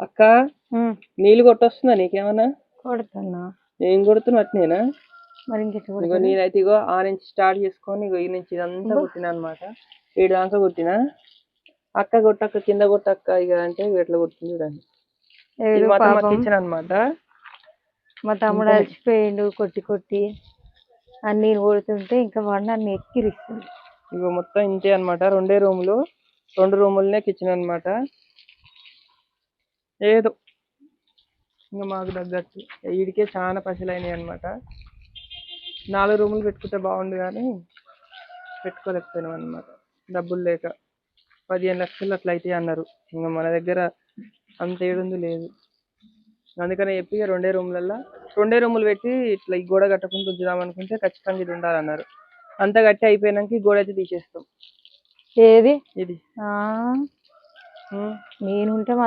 అక్క నీళ్ళు కొట్టొస్తుందా నీకేమన్నా? కొడుతున్నా. ఏం కొడుతున్నావు అట్నేనా? మరి కొడుతున్నా? నేనైతే ఇగో ఆ నుంచి స్టార్ట్ చేసుకొని ఇగో ఈ నుంచి ఇదంతా కొట్టినా అనమాట ఏడు దాకా కొట్టినా. అక్క కొట్టక్క కింద కొట్టక్క ఇక అంటే ఎట్లా కొట్టింది చూడండి. కిచెన్ అనమాట మా తమ్ముడు అలసిపోయిండు కొట్టి కొట్టి. అన్ని కొడుతుంటే ఇంకా వాడు నన్ను ఎక్కిరిస్తుంది ఇగో మొత్తం ఇంతే అన్నమాట. రెండే రూములు. రెండు రూములనే కిచెన్ అన్నమాట. ఏదో ఇంకా మాకు తగ్గట్టు. వీడికే చాలా పైసలు అయినాయి అనమాట నాలుగు రూములు పెట్టుకుంటే బాగుండు కానీ పెట్టుకోలేకపోయినాం అనమాట డబ్బులు లేక. పదిహేను లక్షలు అట్లా అయితే అన్నారు. ఇంకా మన దగ్గర అంత ఏడుంది లేదు. అందుకని చెప్పి రెండే రూములల్లో రెండే రూములు పెట్టి ఇట్లా ఈ గోడ కట్టకుండా ఉంచుదాం అనుకుంటే ఖచ్చితంగా ఇది ఉండాలన్నారు. అంతా కట్టి అయిపోయినాక ఈ గోడ అయితే తీసేస్తాం. ఏది? ఇది. ఆ. ఉమ్. నేనుంటే